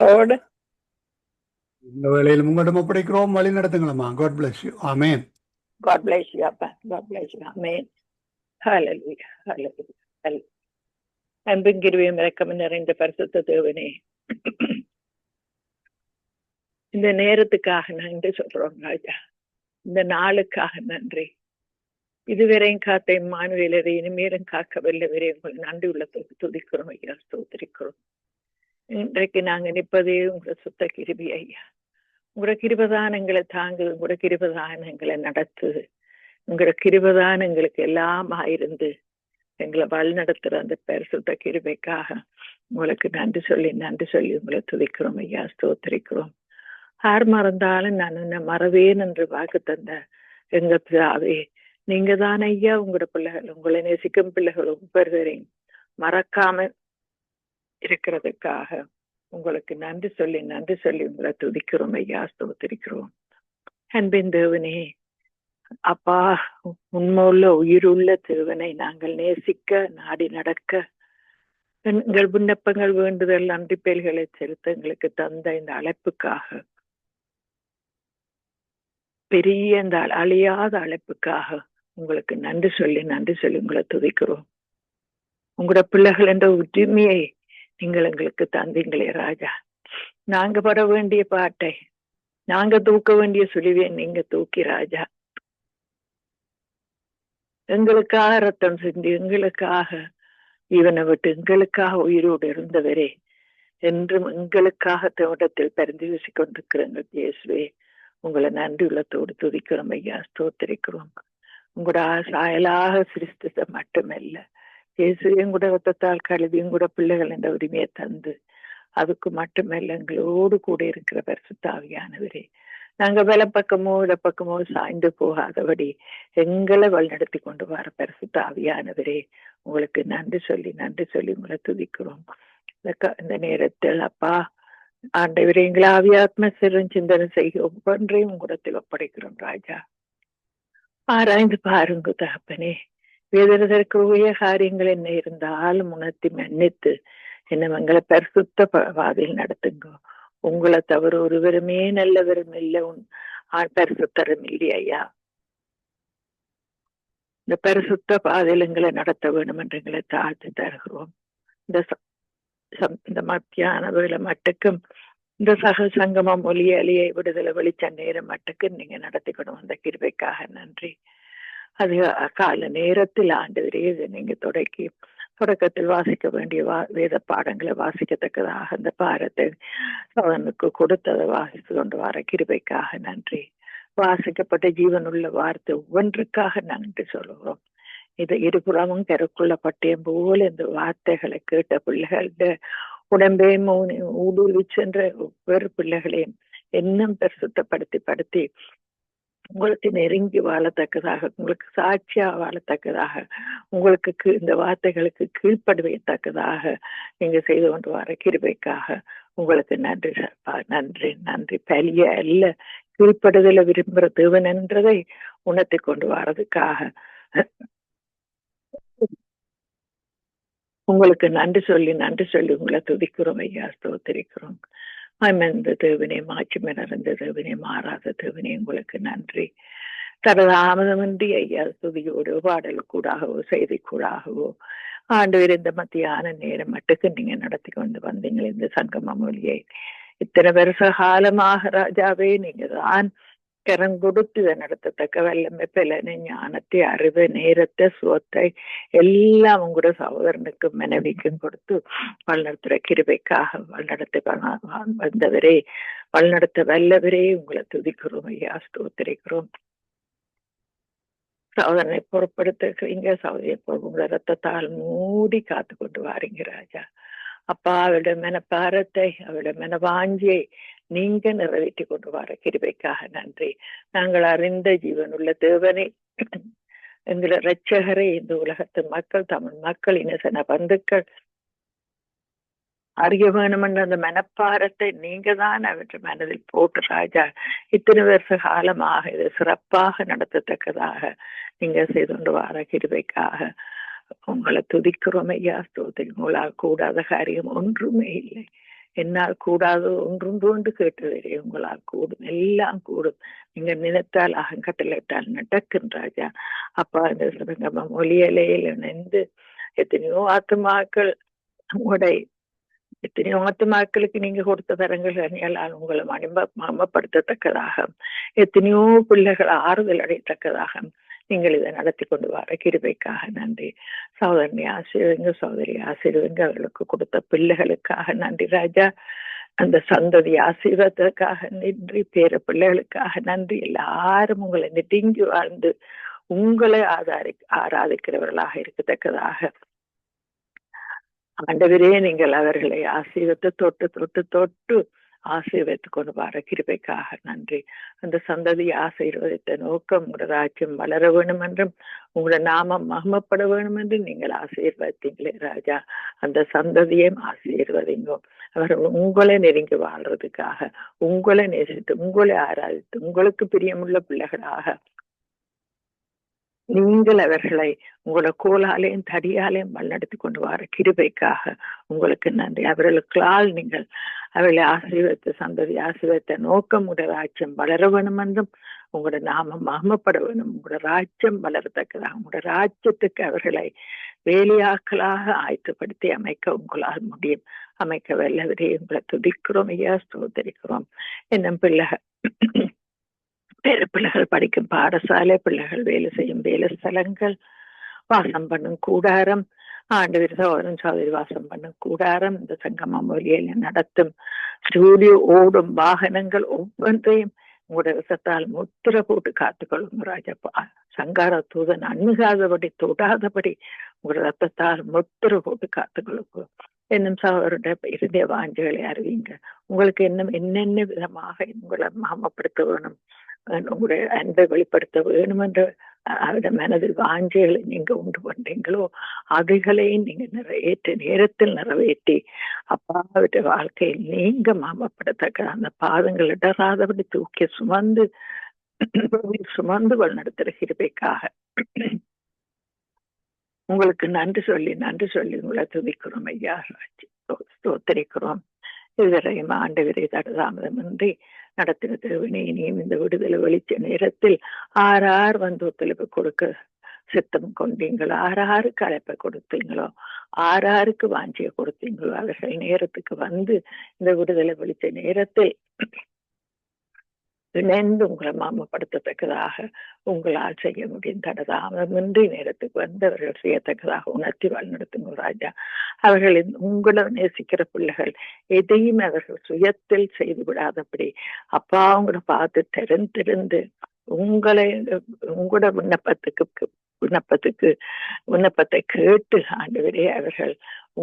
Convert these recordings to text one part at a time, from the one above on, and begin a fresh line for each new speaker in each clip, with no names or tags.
Lord.
இந்த வேளையில் உங்களிடம் ஒப்படைக்கிறோம் வழி நடத்துங்களம்மா God bless you amen
God bless you, Abba. God bless you. Amen. Hallelujah. Hallelujah. Hallelujah. அன்பும் கிருவியும் இறக்கம் நிறைந்த பரிசுத்த தேவனே இந்த நேரத்துக்காக நன்றி சொல்றோம் ராஜா இந்த நாளுக்காக நன்றி இதுவரையும் காத்த மானுவேலரை இனிமேலும் காக்க வல்லவரே உங்களை நன்றி உள்ளத்துக்கு துதிக்கிறோம் ஐயா ஸ்தோத்திரிக்கிறோம் இன்றைக்கு நாங்க நிற்பதே உங்களை சுத்த கிருபி ஐயா. உங்களோட கிருபதானங்களை தாங்குது உங்களோட கிருபதானங்களை நடத்துது. உங்களோட கிருபதானங்களுக்கு எல்லாம் ஆயிருந்து எங்களை வழி நடத்துற அந்த பரிசுத்த கிருபைக்காக உங்களுக்கு நன்றி சொல்லி நன்றி சொல்லி உங்களை துதிக்கிறோம் ஐயா ஸ்தோத்திரிக்கிறோம். யார் மறந்தாலும் நான் உன்னை மறவேன் என்று வாக்கு தந்த எங்க பிதாவே நீங்க தான் ஐயா உங்களோட பிள்ளைகள் உங்களை நேசிக்கும் பிள்ளைகள் பெறுகிறேன் மறக்காம இருக்கிறதுக்காக உங்களுக்கு நன்றி சொல்லி நன்றி சொல்லி உங்களை துதிக்கிறோம் ஐயா ஸ்தோத்திரிக்கிறோம். அன்பின் தேவனே அப்பா உண்மையுள்ள உயிருள்ள தேவனை நாங்கள் நேசிக்க நாடி நடக்க எங்கள் விண்ணப்பங்கள் வேண்டுதல் நன்றி பெயர்களை செலுத்த எங்களுக்கு தந்த இந்த அழைப்புக்காக பெரிய இந்த அழியாத அழைப்புக்காக உங்களுக்கு நன்றி சொல்லி நன்றி சொல்லி உங்களை துதிக்கிறோம். உங்களோட பிள்ளைகள் என்ற உரிமையை நீங்கள் எங்களுக்கு தந்தீங்களே ராஜா. நாங்க பட வேண்டிய பாட்டை நாங்க தூக்க வேண்டிய சுழிவை நீங்க தூக்கி ராஜா. எங்களுக்காக ரத்தம் சிந்தி எங்களுக்காக இவனை விட்டு எங்களுக்காக உயிரோடு இருந்தவரே. என்றும் எங்களுக்காக தோட்டத்தில் பரிந்து வீசி கொண்டிருக்கிறங்க இயேசுவே உங்களை நன்றி உள்ளத்தோடு துதிக்கிறோம் ஐயா ஸ்தோத்திரிக்கிறோம். உங்களோட சாயலாக சிரித்தது மட்டுமல்ல. இயேசுவையும் கூட ரத்தத்தால் கழுவியும் கூட பிள்ளைகள் என்ற உரிமையை தந்து அதுக்கு மட்டுமல்ல எங்களோடு கூட இருக்கிற பரிசுத்தாவியானவரே நாங்க பக்கமோ இடப்பக்கமோ சாய்ந்து போகாதபடி எங்களை வழிநடத்தி கொண்டு வர பரிசுத்த ஆவியானவரே உங்களுக்கு நன்றி சொல்லி நன்றி சொல்லி உங்களை துதிக்கிறோம் இந்த நேரத்தில் அப்பா ஆண்டவரே எங்களை ஆவியாத்ம சிறும் சிந்தனை செய்ய ஒவ்வொன்றையும் உங்களிடத்தில் ஒப்படைக்கிறோம் ராஜா ஆராய்ந்து பாருங்க தகப்பனே வேதனதற்கு காரியங்கள் என்ன இருந்தாலும் உணர்த்தி மன்னித்து என்ன எங்களை பரிசுத்த பாதையில் நடத்துங்க. உங்களை தவிர ஒருவருமே நல்லவரும் இல்லை உன் பரிசுத்தரும் இல்லையா ஐயா. இந்த பரிசுத்த பாதையில் எங்களை நடத்த வேண்டும் என்று எங்களை தாழ்த்து தருகிறோம். இந்த இந்த மத்தியான வேலை மட்டுக்கும் இந்த சக சங்கமம் ஒலி அலியை விடுதலை வெளிச்ச நேரம் மட்டுக்கு நீங்க நடத்திக்கணும். அந்த கிருபைக்காக நன்றி. அது கால நேரத்தில் ஆண்டு இதை நீங்க தொடக்கி தொடக்கத்தில் வாசிக்க வேண்டிய வா வேத பாடங்களை வாசிக்கத்தக்கதாக அந்த பாரத்தை அவனுக்கு கொடுத்ததை வாசித்து கொண்டு வர கிருபைக்காக நன்றி. வாசிக்கப்பட்ட ஜீவனுள்ள வார்த்தை ஒவ்வொன்றுக்காக நன்றி சொல்லுகிறோம். இது இருபுறமும் கருக்குள்ள பட்டயம் போல இந்த வார்த்தைகளை கேட்ட பிள்ளைகள உடம்பே மூணு ஊடுருவி சென்ற ஒவ்வொரு பிள்ளைகளையும் இன்னும் பரிசுத்தப்படுத்தி படுத்தி உங்களுக்கு நெருங்கி வாழத்தக்கதாக உங்களுக்கு சாட்சியா வாழத்தக்கதாக உங்களுக்கு இந்த வார்த்தைகளுக்கு கீழ்ப்படுவையத்தக்கதாக நீங்க செய்து கொண்டு வர கிருபைக்காக உங்களுக்கு நன்றி நன்றி நன்றி. பலிய அல்ல கீழ்ப்படுதல விரும்புற தேவன் என்றதை உணர்த்தி கொண்டு வர்றதுக்காக உங்களுக்கு நன்றி சொல்லி நன்றி சொல்லி உங்களை துதிக்கிறோம் ஐயா ஸ்தோத்திரிக்கிறோம். அமர்ந்த தேவனே மாட்சிமை நடந்த தேவனே மாறாத தேவனே உங்களுக்கு நன்றி. தரதாமதமின்றி ஐயா துதியோடு பாடல் கூடாகவோ செய்தி கூடாகவோ ஆண்டு இருந்த மத்தியான நேரம் மட்டுக்கு நீங்க நடத்தி கொண்டு வந்தீங்க இந்த சங்கம மொழியை இத்தனை வருஷ காலமாக ராஜாவே நீங்க தான் கரம் கொடுத்து இதை நடத்தத்தக்க வல்லமை பலனை ஞானத்தை அறிவு நேரத்தை சுவத்தை எல்லாம் உங்களோட சகோதரனுக்கும் மனைவிக்கும் கொடுத்து வழிநடத்துற கிருபைக்காக வழிநடத்த வந்தவரே வழிநடத்த வல்லவரே உங்களை துதிக்கிறோம் ஐயா ஸ்தோத்திரிக்கிறோம் சகோதரனை பொறுப்படுத்துறீங்க சகோதரியை உங்களை ரத்தத்தால் மூடி காத்து கொண்டு வாரீங்க ராஜா அப்பா அவருடைய மனப்பாரத்தை அவருடைய மனவாஞ்சியை நீங்க நிறைவேற்றி கொண்டு வர கிருபைக்காக நன்றி. நாங்கள் அறிந்த ஜீவனுள்ள தேவனை எங்களை இரட்சகரை இந்த உலகத்து மக்கள் தமிழ் மக்கள் இனசன பந்துக்கள் அறிய வேணுமென்ற அந்த மனப்பாரத்தை நீங்க தான் அவற்றை மனதில் போட்டு ராஜா இத்தனை வருஷ காலமாக இதை சிறப்பாக நடத்தத்தக்கதாக நீங்க செய்து கொண்டு வர கிருபைக்காக உங்களை துதிக்கிறோம் ஐயா. ஸ்தோத்திரி உங்களால் கூடாத காரியம் ஒன்றுமே இல்லை. என்னால் கூடாது ஒன்றும் தோண்டு கேட்டதில்லை உங்களால் கூடும் எல்லாம் கூடும். நீங்க நினைத்தால் அகங்கட்டளிட்டால் நடக்கும் ராஜா. அப்பா இந்த சிவகம மொழியலையில் இணைந்து எத்தனையோ ஆத்மாக்கள் உங்களுடைய எத்தனையோ ஆத்மாக்களுக்கு நீங்க கொடுத்த தரங்கள் அணியலால் உங்களை மணிம மமப்படுத்தத்தக்கதாக எத்தனையோ பிள்ளைகள் ஆறுதல் அடையத்தக்கதாக நீங்கள் இதை நடத்தி கொண்டு வர. கிருபைக்காக நன்றி. சகோதரனை ஆசீர்வங்க சகோதரி ஆசீர்வங்க அவர்களுக்கு கொடுத்த பிள்ளைகளுக்காக நன்றி. ராஜா அந்த சந்ததி ஆசீர்வாதத்துக்காக நன்றி. பேர பிள்ளைகளுக்காக நன்றி. எல்லாரும் உங்களை நெடுங்கி வாழ்ந்து உங்களை ஆதாரி ஆராதிக்கிறவர்களாக இருக்கத்தக்கதாக. ஆண்டவரே நீங்கள் அவர்களை ஆசீர்வத்தை தொட்டு தொட்டு தொட்டு ஆசை ஆசீர்வதித்து கொண்டு வர கிருபைக்காக நன்றி. அந்த சந்ததி ஆசை ஆசீர்வதித்த நோக்கம் உங்களோட ராஜ்யம் வளர வேணும் என்றும் உங்களோட நாமம் மகமப்பட வேணும் என்றும் நீங்கள் ஆசீர்வதித்தீங்களே ராஜா. அந்த சந்ததியையும் ஆசீர்வதிங்கோ அவர் உங்களை நெருங்கி வாழ்றதுக்காக உங்களை நேசித்து உங்களை ஆராதித்து உங்களுக்கு பிரியமுள்ள பிள்ளைகளாக நீங்கள் அவர்களை உங்களோட கோலாலையும் தடியாலையும் வழிநடத்தி கொண்டு வர கிருபைக்காக. உங்களுக்கு நன்றி. அவர்களுக்களால் நீங்கள் அவர்களை ஆசீர்வத்த சந்ததி ஆசீர்வத்த நோக்கம் உங்களோட ராஜ்யம் வளர வேணும் என்றும் உங்களோட நாமம் மகமப்பட வேணும் உங்களோட ராஜ்யம் வளரத்தக்கதாக உங்களோட ராஜ்யத்துக்கு அவர்களை வேலையாக்களாக ஆயத்துப்படுத்தி அமைக்க உங்களால் முடியும். அமைக்க வல்லவரே உங்களை துதிக்கிறோம் ஐயா ஸ்தோத்தரிக்கிறோம். என்னும் பிள்ளைகள் பேர பிள்ளைகள் படிக்கும் பாடசாலை பிள்ளைகள் வேலை செய்யும் வேலை ஸ்தலங்கள் வாசம் பண்ணும் கூடாரம் ஆண்டு சகோதரன் சோதரி வாசம் பண்ணும் கூடாரம் இந்த சங்கம மொழியில நடத்தும் ஸ்டூடியோ ஓடும் வாகனங்கள் ஒவ்வொன்றையும் உங்களுடைய விஷத்தால் முத்திர போட்டு காத்துக்கொள்ளும் ராஜப்பா சங்கார தூதன் அணுகாதபடி தொடாதபடி உங்களோட ரத்தத்தால் முத்திர போட்டு காத்துக்கொள்ளும் என்னும் சகோதரருடைய இருதய வாஞ்சிகளை அறிவிங்க உங்களுக்கு என்ன என்னென்ன விதமாக உங்களை மாமப்படுத்த வேணும் உங்களுடைய அன்பை வெளிப்படுத்த வேணும் என்ற அவருடைய மனதில் வாஞ்சைகளை நீங்க உண்டு பண்றீங்களோ அவைகளையும் நீங்க நிறைவேற்றி நேரத்தில் நிறைவேற்றி அப்பா அவருடைய வாழ்க்கையில் நீங்க மாமப்படத்தக்க அந்த பாதங்கள் இடராதபடி தூக்கி சுமந்து சுமந்து வழிநடத்துகிற கிருபைக்காக. உங்களுக்கு நன்றி சொல்லி நன்றி சொல்லி உங்களை துதிக்கிறோம் ஐயா. ஸ்தோத்தரிக்கிறோம். இதுவரையும் ஆண்டு விரை தடுதாமதமின்றி நடத்தின திருவினை இனியும் இந்த விடுதலை வெளிச்ச நேரத்தில் ஆறார் வந்து ஒத்துழைப்பு கொடுக்க சித்தம் கொண்டீங்களோ? ஆறாருக்கு அழைப்பை கொடுத்தீங்களோ? ஆறாருக்கு வாஞ்சிய கொடுத்தீங்களோ? அவர்கள் நேரத்துக்கு வந்து இந்த விடுதலை வெளிச்ச நேரத்தில் இணைந்து உங்களை மாமப்படுத்தத்தக்கதாக உங்களால் செய்ய முடியும் தடதாமதமின்றி நேரத்துக்கு வந்து அவர்கள் செய்யத்தக்கதாக உணர்த்தி வழிநடத்துங்க ராஜா. அவர்களின் உங்களை நேசிக்கிற பிள்ளைகள் எதையும் அவர்கள் சுயத்தில் செய்து விடாதபடி அப்பா உங்களை பார்த்து தெரிந்திருந்து உங்களை உங்களோட விண்ணப்பத்துக்கு விண்ணப்பத்துக்கு விண்ணப்பத்தை கேட்டு ஆண்டவரே அவர்கள்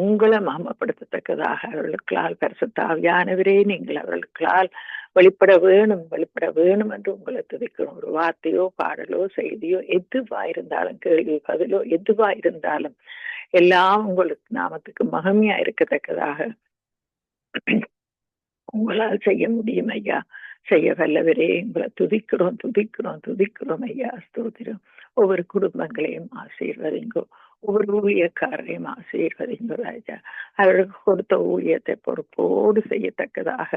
உங்களை மாமப்படுத்தத்தக்கதாக அவர்களுக்களால் பரிசுத்தாவியானவரே நீங்கள் அவர்களுக்களால் வெளிப்பட வேணும் வெளிப்பட வேணும் என்று உங்களை துதிக்கணும் ஒரு வார்த்தையோ பாடலோ செய்தியோ எதுவா இருந்தாலும் கேள்வி பதிலோ எதுவா இருந்தாலும் எல்லாம் உங்களுக்கு நாமத்துக்கு மகமையா இருக்கத்தக்கதாக உங்களால் செய்ய முடியும் ஐயா. செய்ய வல்லவரே உங்களை துதிக்கிறோம் துதிக்கிறோம் துதிக்கிறோம் ஐயா. ஸ்தோத்திரம். ஒவ்வொரு குடும்பங்களையும் ஆசீர்வதிங்கோ ஒவ்வொரு ஊழியக்காரரையும் ஆசீர்வதிங்கோ ராஜா. அவர்களுக்கு கொடுத்த ஊழியத்தை பொறுப்போடு செய்யத்தக்கதாக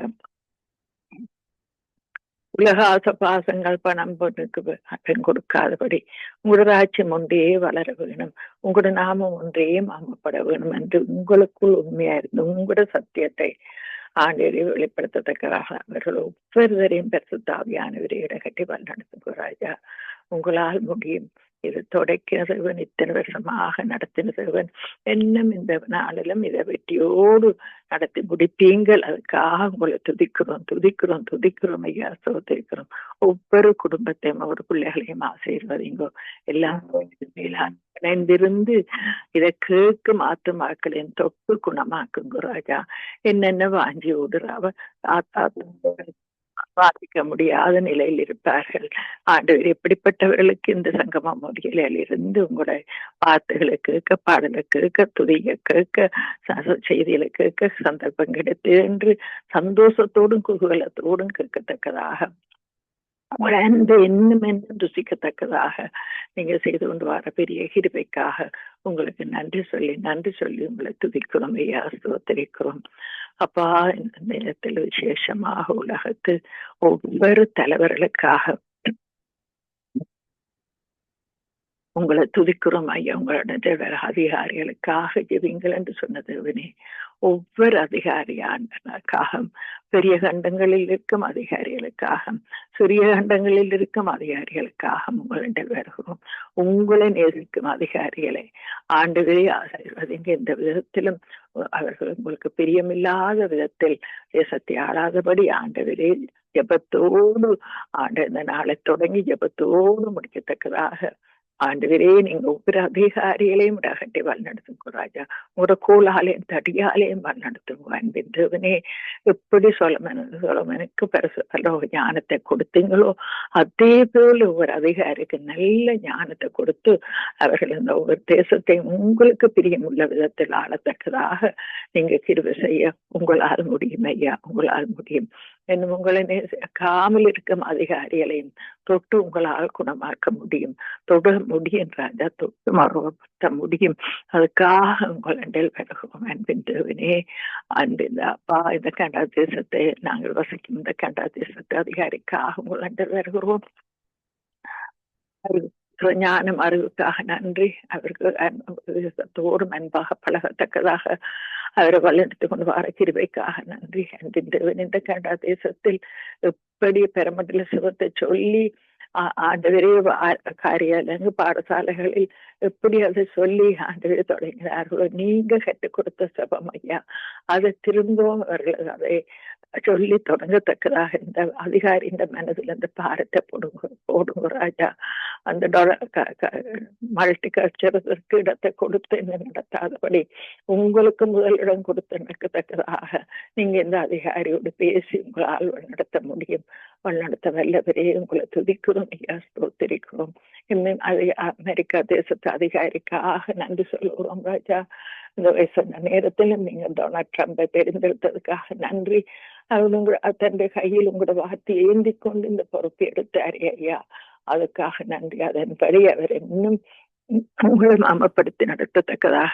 உலக ஆச பாசங்கள் பணம் பொண்ணுக்கு பெண் கொடுக்காதபடி உங்களோட ராஜ்யம் ஒன்றே வளர வேணும். உங்களோட நாமம் ஒன்றே மாமப்பட வேணும் என்று உங்களுக்குள் உண்மையா இருந்து உங்களோட சத்தியத்தை ஆண்டவரை வெளிப்படுத்தத்தக்கதாக அவர்கள் ஒவ்வொருவரையும் பெருசுத்தாவியானவரை இடகட்டி வழிநடத்துங்க உங்களால் முடியும். இது தொடக்கிறவன் இத்தனை வருஷமாக நடத்தின நடத்தினவன். என்னும் இந்த நாளிலும் இதை வெற்றியோடு நடத்தி முடிப்பீங்கள். அதுக்காக உங்களை துதிக்கிறோம் துதிக்கிறோம் துதிக்கிறோம் ஐயா சோதிக்கிறோம் ஒவ்வொரு குடும்பத்தையும் ஒவ்வொரு பிள்ளைகளையும் ஆசீர்வதிங்கோ. எல்லாம் இணைந்திருந்து இதை கேட்கும் ஆத்துமாக்களின் தொப்பு குணமாக்குங்க ராஜா. என்னென்ன வாஞ்சி ஓடுறாவ ஆத்தா பாதிக்க முடியாத நிலையில் இருப்பார்கள். ஆண்டவர் எப்படிப்பட்டவர்களுக்கு இந்த சங்கம முறையில் இருந்து உங்களுடைய வார்த்தைகளை கேட்க பாடலை கேட்க துதிய கேட்க செய்திகளை கேட்க சந்தர்ப்பம் கிடைத்து என்று சந்தோஷத்தோடும் குதூகலத்தோடும் கேட்கத்தக்கதாக உங்களை அன்பை இன்னும் ருசிக்கத்தக்கதாக நீங்க செய்து கொண்டு வர பெரிய கிருபைக்காக உங்களுக்கு நன்றி சொல்லி நன்றி சொல்லி உங்களை துதிக்கிறோம் ஐயா ஸ்தோத்திரிக்கிறோம் அப்பா இந்த நேரத்தில் விசேஷமாக உலகத்து ஒவ்வொரு தலைவர்களுக்காக உங்களை துதிக்கிறோம் ஐயா. உங்களோட அதிகாரிகளுக்காக ஜெபிங்கள் என்று சொன்னது தேவனே. ஒவ்வொரு அதிகாரியானக்காக பெரிய கண்டங்களில் இருக்கும் அதிகாரிகளுக்காக சிறிய கண்டங்களில் இருக்கும் அதிகாரிகளுக்காக உங்களிடம் வருகிறோம் உங்களை நேசிக்கும் அதிகாரிகளை ஆண்டுகளே ஆசீர்வதிங்க எந்த விதத்திலும் அவர்கள் உங்களுக்கு பிரியமில்லாத விதத்தில் தேசத்தை ஆளாதபடி ஆண்டவரே ஜபத்தோடு ஆண்டு இந்த நாளை தொடங்கி ஜபத்தோடு முடிக்கத்தக்கதாக ஆண்டவரே நீங்க ஒவ்வொரு அதிகாரிகளையும் அகட்டி வழிநடத்துங்க ராஜா ஒரு கூலாலையும் தடியாலையும் வழிநடத்துங்க அன்பின் தேவனே எப்படி சொல்லமனு சொல்லமனுக்கு பெருசு ஞானத்தை கொடுத்தீங்களோ அதே போல ஒவ்வொரு அதிகாரிக்கு நல்ல ஞானத்தை கொடுத்து அவர்கள் இந்த ஒவ்வொரு தேசத்தை உங்களுக்கு பிரியமுள்ள விதத்தில் ஆளத்தக்கதாக நீங்க கிருவை செய்ய உங்களால் முடியும் ஐயா உங்களால் முடியும் என்னும் உங்களை நேசிக்காமல் இருக்கும் அதிகாரிகளையும் தொட்டு உங்களால் குணமாக்க முடியும் தொட முடியும் ராஜா தொட்டு மறுபடுத்த முடியும் அதுக்காக உங்களிடல் விலகுவோம் அன்பின் தேவனே அன்பின் அப்பா இந்த கண்டா தேசத்தை நாங்கள் வசிக்கும் இந்த கண்டா தேசத்தை அதிகாரிக்காக உங்களிடல் விலகுவோம் ஞானம் அறிவுக்காக நன்றி அவர்கள் தோறும் அன்பாக பழகத்தக்கதாக அவரை வழிநடத்தி கொண்டு வர கிருவைக்காக நன்றி அன்பின் தேவன் இந்த கனடா தேசத்தில் எப்படி பெரமண்டல சிவத்தை சொல்லி ஆண்டவரே காரியாலயங்க பாடசாலைகளில் எப்படி அதை சொல்லி ஆண்டவரே தொடங்கினார்களோ நீங்க கற்றுக் கொடுத்த சபம் ஐயா அதை திரும்பவும் அவர்கள் அதை சொல்லி தொடங்கத்தக்கதாக இந்த அதிகாரி இந்த மனதில் அந்த பாரத்தை போடுங்க போடுங்க ராஜா அந்த மல்டி கல்ச்சருக்கு இடத்தை கொடுத்து என்ன நடத்தாதபடி உங்களுக்கு முதலிடம் கொடுத்து நடக்கத்தக்கதாக நீங்க இந்த அதிகாரியோடு பேசி உங்களால் நடத்த முடியும். வழிநடத்த வல்லவரே உங்களை துதிக்கிறோம் ஐயா ஸ்தோத்திரிக்கிறோம். இன்னும் அது அமெரிக்கா தேசத்து அதிகாரிக்காக நன்றி சொல்லுகிறோம் ராஜா. இந்த வயசான நேரத்திலும் நீங்க டொனால்ட் ட்ரம்பை தெரிந்தெடுத்ததுக்காக நன்றி. அவர் தன்னுடைய கையில் உங்களோட வார்த்தை ஏந்தி கொண்டு இந்த பொறுப்பை எடுத்தாரு ஐயா. அதுக்காக நன்றி. அதன்படி அவர் இன்னும் உங்களும் அமப்படுத்தி நடத்தத்தக்கதாக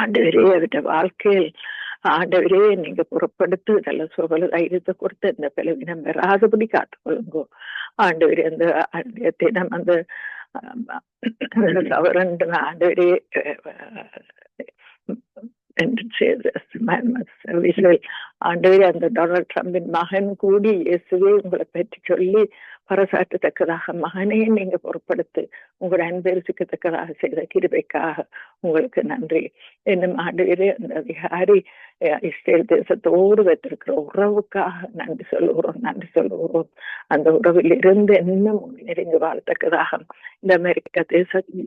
ஆண்டவரே அவருடைய வாழ்க்கையில் ஆண்டவரே நீங்க புறப்படுத்து நல்ல சுகல தைரியத்தை கொடுத்து இந்த பலவீனம் வராதபடி காத்துக்கொள்ளுங்கோ. ஆண்டவரே அந்த அந்த தினம் அந்த சவரண்டு ஆண்டவரே ஆண்டவரே அந்த டொனால்ட் ட்ரம்பின் மகன் கூடி இயேசுவே உங்களை பற்றி சொல்லி பரசாற்றத்தக்கதாக மகனே நீங்க பொருட்படுத்து உங்களோட அன்பரிசிக்கத்தக்கதாக செய்த கிருபைக்காக உங்களுக்கு நன்றி. என்னும் ஆண்டுகளே அந்த அதிகாரி இஸ்ரேல் தேசத்தோடு வைத்திருக்கிற உறவுக்காக நன்றி சொல்லுகிறோம் நன்றி சொல்லுகிறோம். அந்த உறவில் இருந்து இன்னும் நெருங்கி வாழத்தக்கதாக இந்த அமெரிக்கா தேசத்தில்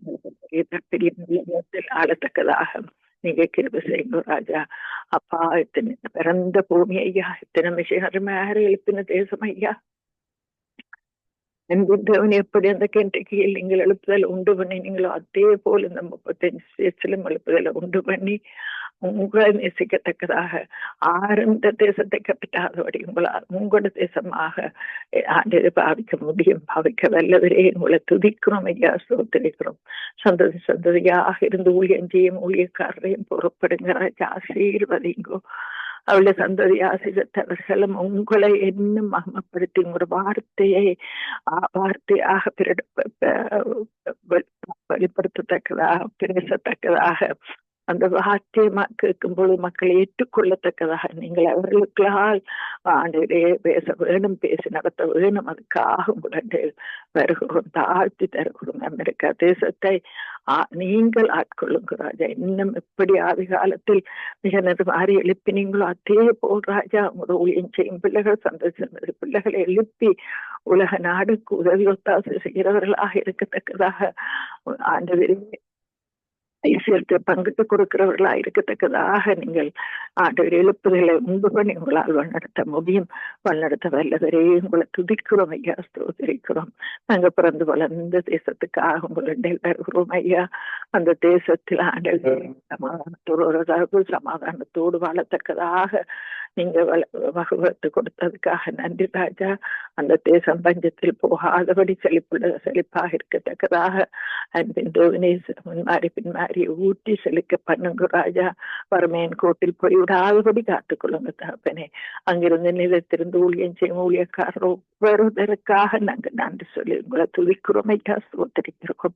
ஆளத்தக்கதாக நீங்க கிருப செய்யுங்க ராஜா. அப்பா இத்தனை பிறந்த பூமி ஐயா இத்தனை மிஷினருமையாக எழுப்பின தேசம் ஐயா. தேவன் எப்படி அந்த கென்டக்கியில் நீங்கள் எழுப்புதல் உண்டு பண்ணினீங்களோ அதே போல் இந்த முப்பத்தஞ்சு ஸ்டேட்ஸிலும் எழுப்புதலை உண்டு பண்ணி உங்களை நேசிக்கத்தக்கதாக ஆரம்ப தேசத்தை கப்பிட்டாதபடி உங்களால் உங்களோட தேசமாக ஆண்டு பாவிக்க முடியும் பாவிக்க வல்லவரே உங்களை துதிக்கிறோம் ஐயா சோத்திருக்கிறோம் சந்ததி சந்ததியாக இருந்து ஊழியம் செய்யும் ஊழியக்காரரையும் பொறுப்படுங்கிற ஆசீர்வதிங்கோ அவளை சந்ததி ஆசிரியத்தவர்களும் உங்களை இன்னும் மகமப்படுத்தி ஒரு வார்த்தையை வார்த்தையாக வெளிப்படுத்தத்தக்கதாக பேசத்தக்கதாக அந்த வார்த்தையை கேட்கும் பொழுது மக்களை ஏற்றுக்கொள்ளத்தக்கதாக நீங்கள் அவர்களுக்களால் ஆண்டவரே பேச வேணும் பேசி நடத்த வேணும் அதுக்காக உடனே வருகிறோம் தாழ்த்தி தருகிறோம். அமெரிக்கா தேசத்தை நீங்கள் ஆட்கொள்ளுங்க ராஜா. இன்னும் எப்படி ஆதி காலத்தில் மிக நெருமாறி எழுப்பினீங்களோ அதே போல் ராஜா. உங்களோட ஊழியம் செய்யும் பிள்ளைகள் சந்தோஷம் பிள்ளைகளை எழுப்பி உலக நாடுக்கு உதவி ஒத்தாசை செய்கிறவர்களாக இருக்கத்தக்கதாக ஆண்டு ஐசியத்தை பங்கிட்டு கொடுக்கிறவர்களா இருக்கத்தக்கதாக நீங்கள் ஆண்டவர் எழுப்புதலை உண்டு பண்ணி உங்களால் வழிநடத்த முடியும். வழிநடத்த வல்லவரே உங்களை துதிக்கிறோம் ஐயா ஸ்தோதிரிக்கிறோம் நாங்க பிறந்து வளர்ந்த தேசத்துக்காக உங்களுடைய வருகிறோம் ஐயா. அந்த தேசத்தில் ஆண்டவர் சமாதானத்தோடு சமாதானத்தோடு வாழத்தக்கதாக நீங்க வகுவத்து கொடுத்ததுக்காக நன்றி ராஜா. அந்த தேசம் பஞ்சத்தில் போகாதபடி செழிப்புள்ள செழிப்பாக இருக்கத்தக்கதாக அன்பின் தோவினை முன்மாறி பின்மாறி ஊட்டி செழிக்க பண்ணுங்க ராஜா. வறுமையின் கோட்டில் போய் விடாதபடி காத்துக்கொள்ளுங்க தகப்பனே. அங்கிருந்து நிலத்திருந்து ஊழியம் செய்யும் ஊழியக்காரர் ஒவ்வொருவருக்காக நாங்கள் நன்றி சொல்லி உங்களை துதிக்கிறோம். ஐயா சோத்தரிக்கிறோம்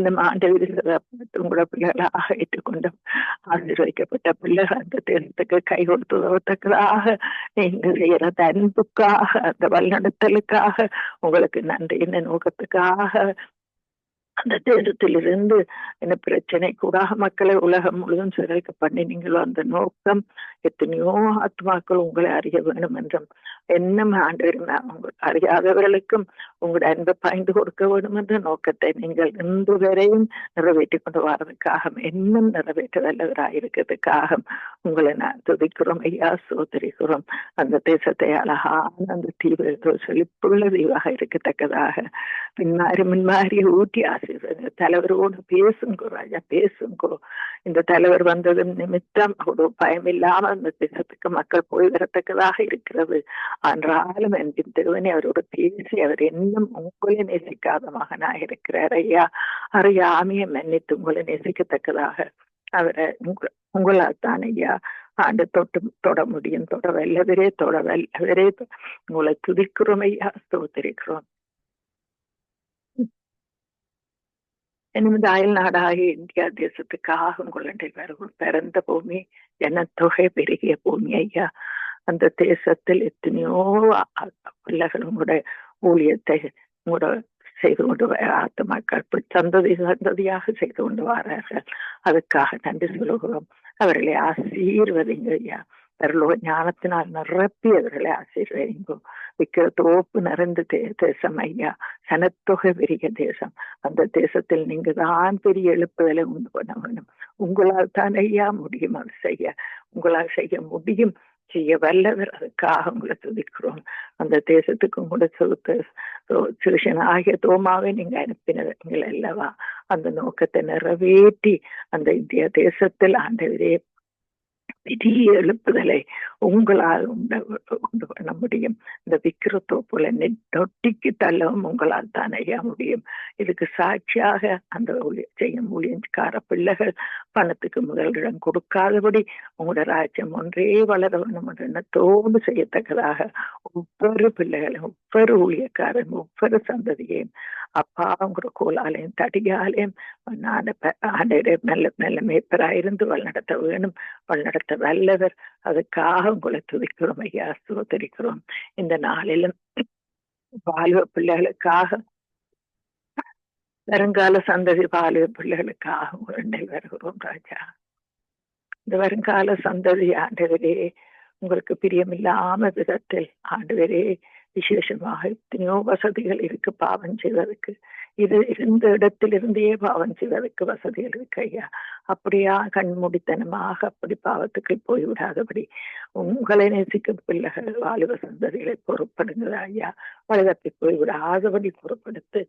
இந்த ஆண்டவர்கள் உங்களோட பிள்ளைகளாக ஏற்றுக்கொண்டோம். ஆசீர்வதிக்கப்பட்ட பிள்ளைகள் அந்த தேசத்துக்கு கை கொடுத்து உதவத்தக்கதாக நீங்கள் செய்யற அன்புக்காக அந்த வழிநடத்தலுக்காக உங்களுக்கு நன்றி நோக்கத்துக்காக அந்த தேசத்திலிருந்து என்ன பிரச்சனை? கூடாக மக்களை உலகம் முழுவதும் பண்ணி பண்ணினீங்களோ அந்த நோக்கம் எத்தனையோ ஆத்மாக்கள் உங்களை அறிய வேணும் என்றும் என்ன உங்களுக்கு அறியாதவர்களுக்கும் உங்களோட அன்பை பயந்து கொடுக்க வேண்டும் என்ற நோக்கத்தை நீங்கள் இன்று வரையும் நிறைவேற்றி கொண்டு வர்றதுக்காக இன்னும் நிறைவேற்ற வல்லவராக உங்களை நான் துதிக்கிறோம். ஐயா சோதரிக்கிறோம். அந்த தேசத்தை அழகான அந்த தீவிர செழிப்புள்ள தீவாக இருக்கத்தக்கதாக பின்மாறி முன்மாறி ஊட்டி ஆசீர்வாத தலைவரோடு பேசுங்கோ ராஜா பேசுங்கோ இந்த தலைவர் வந்தது நிமித்தம் ஒரு பயம் இல்லாமல் அந்த தேசத்துக்கு மக்கள் போய் வரத்தக்கதாக இருக்கிறது ஆனாலும் என் தேவனை அவரோடு பேசி அவர் இன்னும் உங்களை நேசிக்காத மகனாக இருக்கிறார் ஐயா அறியாமையை மன்னித்து உங்களை நேசிக்கத்தக்கதாக அவரை உங்களால் தான் ஐயா ஆண்டு தொட்டு தொட முடியும் தொட வல்லவரே தொட வல்லவரே உங்களை துதிக்கிறோம் ஐயா ஸ்தோத்திரிக்கிறோம் இந்த அயல் நாடாகிய இந்தியா தேசத்துக்காக உங்களுடைய பிறந்த பூமி ஜனத்தொகை பெருகிய பூமி ஐயா அந்த தேசத்தில் எத்தனையோ பிள்ளைகளும் கூட ஊழியத்தை கூட செய்து கொண்டு ஆத்த மக்கள் சந்ததி சந்ததியாக செய்து கொண்டு வரார்கள் அதுக்காக நன்றி சொல்லுகிறோம் அவர்களை ஆசீர்வதிங்க ஐயா அவர்களோட ஞானத்தினால் நிரப்பி அவர்களை ஆசீர்வதிங்கோ தோப்பு நிறைந்த தே தேசம் ஐயா சனத்தொகை பெரிய தேசம் அந்த தேசத்தில் நீங்க தான் பெரிய எழுப்புதலை உண்டு பண்ண வேணும் உங்களால் தான் ஐயா முடியும் அது செய்ய உங்களால் செய்ய முடியும் செய்ய வல்லவர் அதுக்காக உங்களை துதிக்கிறோம் அந்த தேசத்துக்கு கூட சொலுத்த சிறுஷன் ஆகிய தோமாவே நீங்க அனுப்பினவங்கள் அல்லவா அந்த நோக்கத்தை நிறைவேற்றி அந்த இந்திய தேசத்தில் ஆண்டவரே பெரிய எழுப்புதலை உங்களால் உண்டு பண்ண முடியும். இந்த விக்கிரத்தோ போல நெட்டொட்டிக்கு தள்ளவும் உங்களால் தான் ஐயா முடியும். இதுக்கு சாட்சியாக அந்த செய்யும் ஊழியக்கார பிள்ளைகள் பணத்துக்கு முதலிடம் கொடுக்காதபடி உங்களோட ராஜ்யம் ஒன்றே வளர வேண்டும் என்ற எண்ணத்தோடு செய்யத்தக்கதாக ஒவ்வொரு பிள்ளைகளும் ஒவ்வொரு ஊழியக்காரன் ஒவ்வொரு சந்ததியையும் அப்பா உங்களோட கோலாலையும் தடியாலையும் நல்ல நல்ல மேய்ப்பராயிருந்து வழிநடத்த வேணும் வழிநடத்த வல்லவர் அதுக்காக உங்களை துதிக்கிறோம் ஐயா சோதரிக்கிறோம் இந்த நாளிலும் பாலுவ பிள்ளைகளுக்காக வருங்கால சந்ததி பாலுவ பிள்ளைகளுக்காக உங்களை வருகிறோம் ராஜா. இந்த வருங்கால சந்ததி ஆண்டவரே உங்களுக்கு பிரியமில்லாம விதத்தில் ஆண்டவரே விசேஷமாக எத்தனையோ வசதிகள் இருக்கு பாவம் செய்வதற்கு. இது இருந்த இடத்திலிருந்தே பாவம் செய்வதற்கு வசதிகள் இருக்கு ஐயா. அப்படியா? கண்மூடித்தனமாக அப்படி பாவத்துக்கு போய்விடாதபடி. உங்களை நேசிக்கும் பிள்ளைகள் வாலிப சந்ததிகளை பொறுப்படுங்க ஐயா. வழிதப்பி போய்விடாதபடி பொறுப்படுத்து.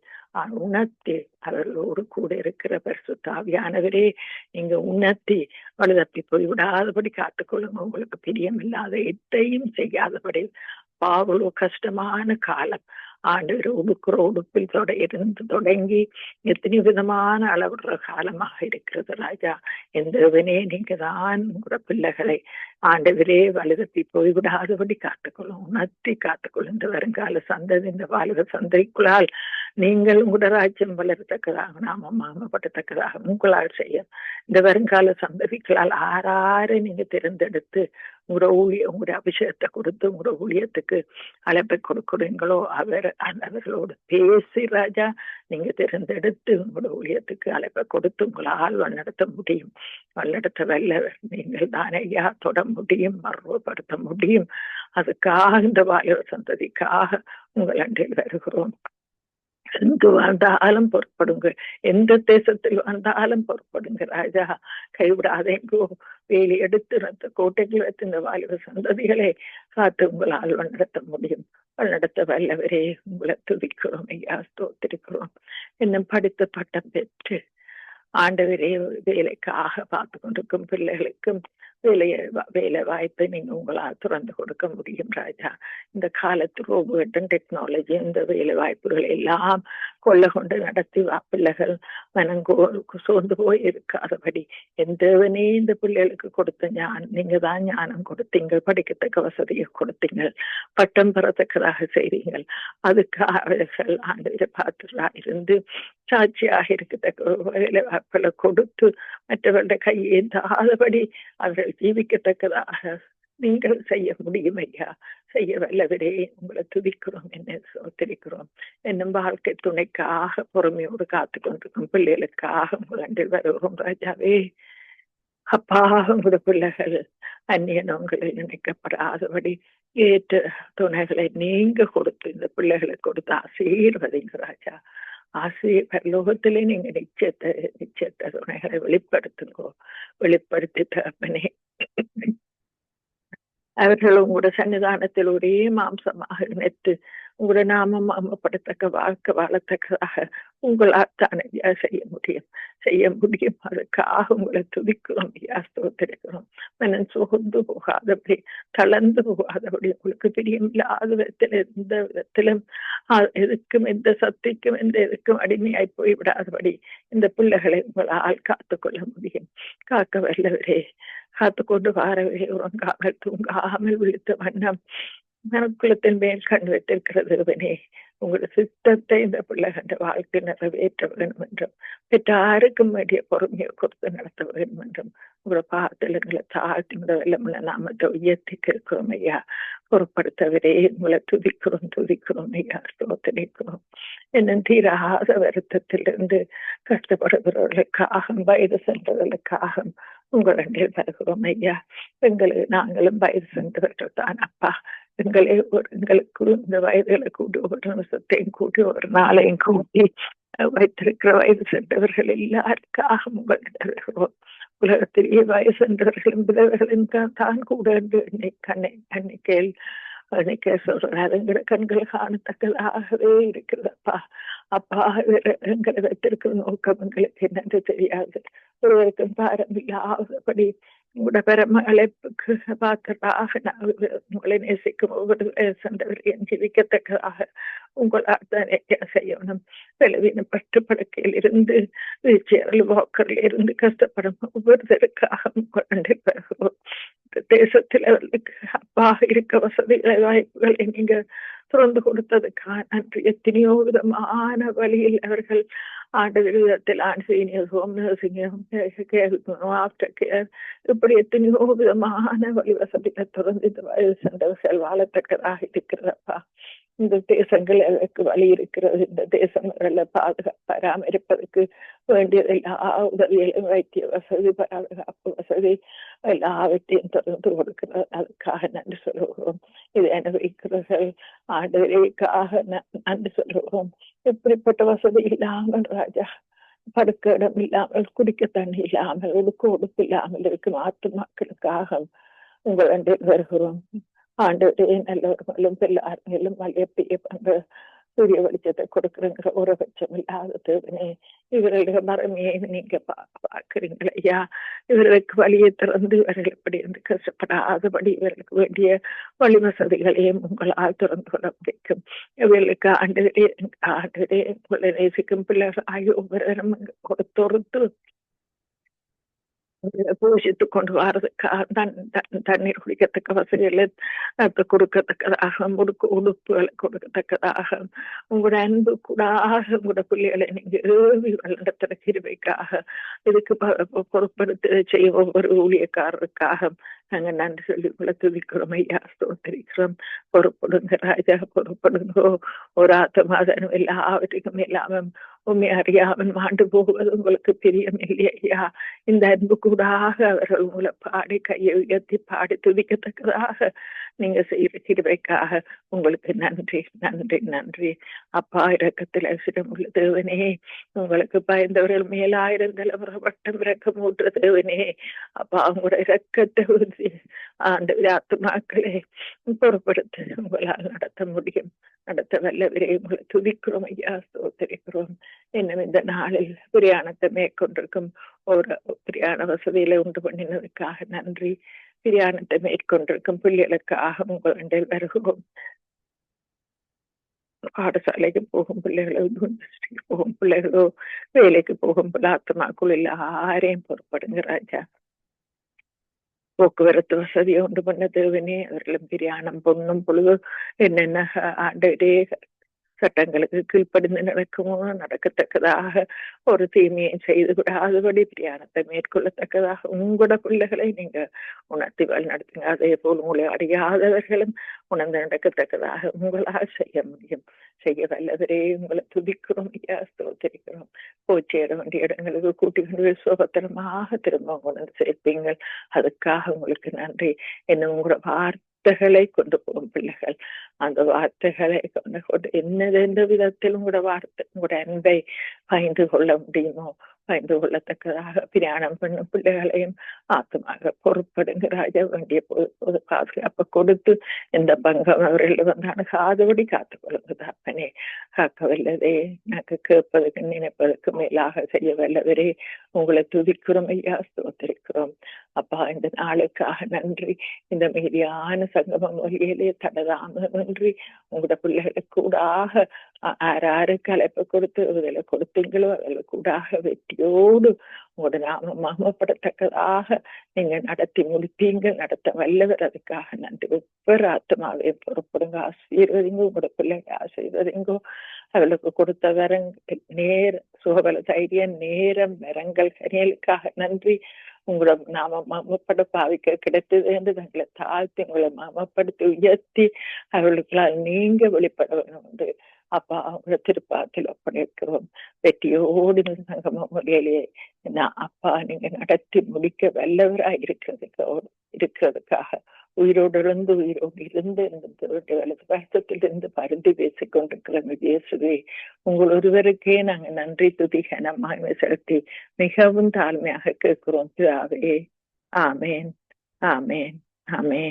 உணர்த்தி அவர்களோடு கூட இருக்கிற பரிசு தாவியானவரே நீங்க உணர்த்தி வழிதப்பி போய்விடாதபடி காத்துக்கொள்ளுங்க உங்களுக்கு பிரியம் இல்லாத எத்தையும் செய்யாதபடி பாவலோ கஷ்டமான காலம். ஆண்டு உடுக்குற உடுப்பில் தொட இருந்து தொடங்கி எத்தனை விதமான அளவுற காலமாக இருக்கிறது ராஜா. எந்த நீங்க தான் உங்களோட பிள்ளைகளை ஆண்டவரே வலுதப்பி போய்விடாதபடி காத்துக்கொள்ளும். உணர்த்தி காத்துக்கொள்ளும் இந்த வருங்கால சந்ததி இந்த வாலிப சந்தைக்குள்ளால் நீங்கள் உங்களோட ராஜ்யம் வளரத்தக்கதாக நாம மாமப்படத்தக்கதாக உங்களால் செய்ய இந்த வருங்கால சந்ததிகளால் ஆறாறு நீங்க தேர்ந்தெடுத்து உங்களோட ஊழிய உங்களுடைய அபிஷேகத்தை கொடுத்து உங்களோட ஊழியத்துக்கு அழைப்பை கொடுக்குறீங்களோ அவர் அவர்களோடு பேசி ராஜா நீங்க தேர்ந்தெடுத்து உங்களோட ஊழியத்துக்கு அழைப்பை கொடுத்து உங்களால் வழிநடத்த முடியும். வழிநடத்த வல்லவர் நீங்கள் தான் ஐயா தொட முடியும் மர்வப்படுத்த முடியும். அதுக்காக இந்த வாயு சந்ததிக்காக உங்கள் அன்றில் வருகிறோம் எங்கு வாழ்ந்தாலும் பொறுப்படுங்கள் எந்த தேசத்தில் வாழ்ந்தாலும் பொறுப்படுங்க ராஜா. கைவிடாதேங்கோ வேலி எடுத்து ரத்த கோட்டைகள் வைத்து இந்த வாலிப சந்ததிகளை. காத்து உங்களால் நடத்த முடியும். நடத்த வல்லவரே உங்களை துதிக்கிறோம் ஐயா ஸ்தோத்திருக்கிறோம். இன்னும் படித்த பட்டம் பெற்று ஆண்டவரே வேலைக்காக பார்த்து கொண்டிருக்கும் பிள்ளைகளுக்கும் வேலையை வேலை வாய்ப்பை நீங்க உங்களால் திறந்து கொடுக்க முடியும் ராஜா. இந்த காலத்து ரோபோட்டும் டெக்னாலஜி இந்த வேலை வாய்ப்புகள் எல்லாம் கொள்ள கொண்டு நடத்தி வா பிள்ளைகள் மனங்கோ சோர்ந்து போய் இருக்காதபடி எந்தவனே இந்த பிள்ளைகளுக்கு கொடுத்த ஞான் நீங்க தான் ஞானம் கொடுத்தீங்க படிக்கத்தக்க வசதியை கொடுத்தீங்க பட்டம் பெறத்தக்கதாக செய்தீங்கள் அதுக்காக அவர்கள் ஆண்டு பார்த்துடா இருந்து சாட்சியாக இருக்கத்தக்க வேலை வாய்ப்புகளை கொடுத்து மற்றவர்களுடைய கையேந்தாதபடி அவர்கள் ஜீவிக்கத்தக்கதாக நீங்கள் செய்ய முடியும் ஐயா செய்ய வல்லவரே உங்களை துதிக்கிறோம் என்ன சோத்திரிக்கிறோம் என்னும் வாழ்க்கை துணைக்காக பொறுமையோடு காத்து கொண்டிருக்கும் பிள்ளைகளுக்காக உங்கள் வருகிறோம் ராஜாவே. அப்பா உங்களோட பிள்ளைகள் அந்நியன் உங்களை நினைக்கப்படாதபடி ஏற்ற துணைகளை நீங்க கொடுத்து இந்த பிள்ளைகளுக்கு கொடுத்து ஆசீர்வதிங்க ராஜா. ஆசிரியர் பரலோகத்திலே நீங்க நிச்சயத்தை நிச்சயத்தை துணைகளை வெளிப்படுத்துங்கோ. வெளிப்படுத்தி தகப்பனே அவர்கள் உங்களோட சன்னிதானத்தில் ஒரே மாம்சமாக இணைத்து உங்களோட நாமம் அமப்படத்தக்க வாழ்க்கை வாழத்தக்கதாக உங்களால் தானே செய்ய முடியும். செய்ய முடியும். அதுக்காக உங்களை துதிக்கிறோம். ஸ்தோத்திருக்கிறோம். மனம் சுகந்து போகாதபடி தளர்ந்து போகாதபடி உங்களுக்கு பிரியமில்லாத விதத்தில் எந்த விதத்திலும் எதுக்கும் எந்த சக்திக்கும் எந்த எதுக்கும் அடிமையாய் போய்விடாதபடி இந்த பிள்ளைகளை உங்களால் காத்துக்கொள்ள முடியும். காக்க வல்லவரே காத்து கொண்டு வாரவே உறங்காமல் தூங்காமல் விழுத்த வண்ணம் மனக்குலத்தின் மேல் கண் வைத்திருக்கிறது உங்களோட சித்தத்தை இந்த பிள்ளைகள வாழ்க்கை நிறைவேற்ற வேண்டும் என்றும் பெற்றாருக்கும் வேண்டிய பொறுமையை கொடுத்து நடத்த வேண்டும் என்றும் உங்களோட எங்களை தாழ்த்தி உங்களோட வெள்ளமுள்ள நாமத்தை உயர்த்தி இருக்கிறோம் ஐயா. பொருட்படுத்தவரே உங்களை துதிக்கிறோம் துதிக்கிறோம் ஐயா. ஸ்தோத்தரிக்கிறோம். என்னும் தீராத வருத்தத்திலிருந்து கஷ்டப்படுகிறவர்களுக்காக வயது சென்றவர்களுக்காக உங்களிடம் வருகிறோம் ஐயா. எங்களுக்கு நாங்களும் வயது சென்றவர்கள் தான் அப்பா. எங்களை எங்களுக்கு இந்த வயதுகளை கூட்டி ஒரு நிமிஷத்தையும் கூட்டி ஒரு நாளையும் கூட்டி வைத்திருக்கிற வயது சென்றவர்கள் எல்லாருக்காக உங்களிடம் வருகிறோம் உலகத்திலேயே வயசு சென்றவர்களும் விதவர்களும் தான் கூட என்று கண்ணை கண்ணிக்கையில் அன்னைக்கே சொல்றாரு. எங்களை கண்கள் காணத்தக்கதாகவே இருக்கிறதப்பா. அப்பா எங்களை வைத்திருக்கிற நோக்கம் எங்களுக்கு என்னென்று தெரியாது. ஒருவருக்கும் பாரம் இல்லாதபடி உங்களோட பெரும அழைப்புக்கு நான் உங்களை நேசிக்கும் ஒவ்வொரு சென்றவரையும் ஜீவிக்கத்தக்கதாக உங்களால் தான் செய்யணும் செலவின பட்டுப்படுக்கையில் இருந்து வீழ்ச்சியர்கள் வாக்கரில் இருந்து கஷ்டப்படும் ஒவ்வொருத்தருக்காக உங்களுடைய பெறுகிறோம் தேசத்தில் அவர்களுக்கு அப்பா இருக்க வசதிகளை வாய்ப்புகளை நீங்கள் திறந்து கொடுத்ததுக்காக நன்றி எத்தனையோ விதமான வழியில் அவர்கள் ஆண்டு விதத்தில் ஆண் senior home nursing after care இப்படி எத்தனையோ விதமான வழி வசதிகளை திறந்து இந்த வயது சென்றவர்கள் வாழத்தக்கதாக இருக்கிறப்பா இந்த தேசங்களுக்கு வழி இருக்கிறது இந்த தேசங்களை பாதுகா பராமரிப்பதற்கு வேண்டியது எல்லா உதவிகளும் வைத்திய வசதி பாதுகாப்பு வசதி எல்லாவற்றையும் தொடர்ந்து கொடுக்கிறது. அதுக்காக நன்றி சொல்லுகிறோம். இதை அனுபவிக்கிறவர்கள் ஆண்டுகளுக்காக நன்றி சொல்லுகிறோம். இப்படிப்பட்ட வசதி இல்லாமல் ராஜா படுக்க இடம் இல்லாமல் குடிக்க தண்ணி இல்லாமல் ஒடுக்க ஒடுப்பு இல்லாமல் இருக்கும் ஆத்து மக்களுக்காக உங்கள் வருகிறோம். ஆண்டவரே நல்லவர்களும் பிள்ளார்களும் வலியப்பிய பண்ற சூரிய வெளிச்சத்தை கொடுக்குறங்கிற ஒரு பட்சம் இல்லாத தேவனே இவர்களுடைய மரமையை நீங்க பாக்குறீங்கள ஐயா இவர்களுக்கு வழியை திறந்து இவர்கள் இப்படி இருந்து கஷ்டப்படாதபடி இவர்களுக்கு வேண்டிய வழி வசதிகளையும் உங்களால் திறந்து கொள்ள முடிக்கும் இவர்களுக்கு ஆண்டுகளே ஆண்டுகளே உங்களை நேசிக்கும் பிள்ளைகள் ஆகிய ஒவ்வொரு கொடுத்தொருத்து பூஜித்து கொண்டு வர்றதுக்காக தண்ணீர் குடிக்கத்தக்க வசதிகளை கொடுக்கத்தக்கதாக முடுக்கு உடுப்புகளை கொடுக்கத்தக்கதாக உங்களோட அன்பு கூடாக உங்களோட பிள்ளைகளை நீங்க ஏவி வளர்ந்த கிருவைக்காக இதுக்கு பொறுப்படுத்த செய்ய ஒவ்வொரு ஊழியக்காரருக்காக நாங்க நன்றி சொல்லி உங்களை துதிக்கிறோம் ஐயா ஸ்தோத்திரிக்கிறோம் பொறுப்படுங்க ராஜா பொறுப்படுங்கோ ஒரு ஆத்தமாதனும் எல்லாவற்றுக்கும் இல்லாம உண்மை அறியாமல் மாண்டு போவது உங்களுக்கு பிரியம் இல்லையா இந்த அன்பு கூடாக அவர்கள் உங்களை பாடி கையை உயர்த்தி பாடி துதிக்கத்தக்கதாக நீங்க செய்த கிருவைக்காக உங்களுக்கு நன்றி நன்றி நன்றி அப்பா இரக்கத்தில் அவசரம் உள்ள தேவனே உங்களுக்கு பயந்தவர்கள் மேலாயிரம் தலைமுறை வட்டம் இறக்கம் ஊற்ற தேவனே அப்பா உங்களோட இரக்கத்தை பேசி ஆண்டு ஆத்துமாக்களை பொறுப்படுத்த உங்களால் நடத்த முடியும் நடத்த வல்லவரே உங்களை துதிக்கிறோம் ஐயா சோத்தரிக்கிறோம் இன்னும் இந்த நாளில் பிரயாணத்தை மேற்கொண்டிருக்கும் ஒரு பிரியாண வசதியில உண்டு பண்ணினதுக்காக நன்றி பிரயாணத்தை மேற்கொண்டிருக்கும் பிள்ளைகளுக்காக உங்கள் வருகிறோம் பாடசாலைக்கு போகும் பிள்ளைகளோ யூனிவர்சிட்டிக்கு போகும் பிள்ளைகளோ வேலைக்கு போகும் பிள்ளை ஆத்மாக்குள் எல்லாரையும் பொறுப்படுங்க ராஜா போக்குவரத்து வசதியை உண்டு பண்ண தேவனே அவர்களும் பிரியாணம் பொண்ணும் பொழுது என்னென்ன ஆண்டே சட்டங்களுக்கு கீழ்ப்படிந்து நடக்குமோ நடக்கத்தக்கதாக ஒரு தீமையை செய்து விடாதபடி பிரியாணத்தை மேற்கொள்ளத்தக்கதாக உங்களோட பிள்ளைகளை நீங்க உணர்த்தி நடத்துங்க அதே போல் உங்களை அறியாதவர்களும் உணர்ந்து நடக்கத்தக்கதாக உங்களால் செய்ய முடியும் செய்ய வல்லவரே உங்களை துதிக்கிறோம் ஐயா ஸ்தோத்திரிக்கிறோம் போய் சேர வேண்டிய இடங்களுக்கு கூட்டி கொண்டு சுபத்திரமாக திரும்ப உங்களை சேர்ப்பீங்கள் அதுக்காக உங்களுக்கு நன்றி என்ன உங்களோட வார்த்தைகளை கொண்டு போகும் பிள்ளைகள் அந்த வார்த்தைகளை கொண்டு கொண்டு என்னது எந்த விதத்தில் உங்களோட வார்த்தை உங்களோட அன்பை பயந்து கொள்ள முடியுமோ பயந்து கொள்ளத்தக்கதாக பிரயாணம் பண்ணும் பிள்ளைகளையும் ஆத்தமாக பொறுப்படுங்கிறாய வேண்டிய போது பாதுகாப்பு கொடுத்து இந்த பங்கம் அவர்கள் வந்தான காதுபடி காத்துக் கொள்ளுங்க தாப்பனே காக்க வல்லதே எனக்கு கேட்பதற்கு நினைப்பதற்கு மேலாக செய்ய வல்லவரே உங்களை துதிக்கிறோம் ஐயா ஸ்தோத்திருக்கிறோம் அப்பா இந்த நாளுக்காக நன்றி இந்த மீதியான சங்கமம் வழியிலே தடதாமன்றி உங்களோட பிள்ளைகளுக்கு கூடாக ஆறாறு கலைப்பு கொடுத்து இதில் கொடுத்தீங்களோ அதில் கூடாக வெற்றி உங்களோட நாம மகமப்படத்தக்கதாக நீங்க நடத்தி முடிப்பீங்க நடத்த வல்லவர் அதுக்காக நன்றி ஒவ்வொரு ஆத்மாவே பொறுப்படுங்க ஆசீர்வதிங்க உங்களோட பிள்ளைங்க ஆசீர்வதிங்கோ அவளுக்கு கொடுத்த வரங் நேர சுகபல தைரியம் நேரம் வரங்கள் கனியலுக்காக நன்றி உங்களோட நாம மமப்பட பாவிக்க கிடைத்தது என்று தங்களை தாழ்த்தி உங்களை மமப்படுத்தி உயர்த்தி அவர்களுக்கெல்லாம் நீங்க வெளிப்பட வேண்டும் என்று அப்பா அவங்கள திருப்பாத்தில் ஒப்படைக்கிறோம் வெற்றியோடு சங்கம முறையிலேயே நான் அப்பா நீங்க நடத்தி முடிக்க வல்லவராய் இருக்கிறதுக்கு இருக்கிறதுக்காக உயிரோடு இருந்து உயிரோடு இருந்து இந்த வலது வருத்தத்திலிருந்து பருந்து பேசிக் கொண்டிருக்கிறோம். இயேசுவே உங்கள் ஒருவருக்கே நாங்க நன்றி துதி கனமாக செலுத்தி மிகவும் தாழ்மையாக கேட்கிறோம். பிதாவே ஆமேன் ஆமேன் ஆமேன்.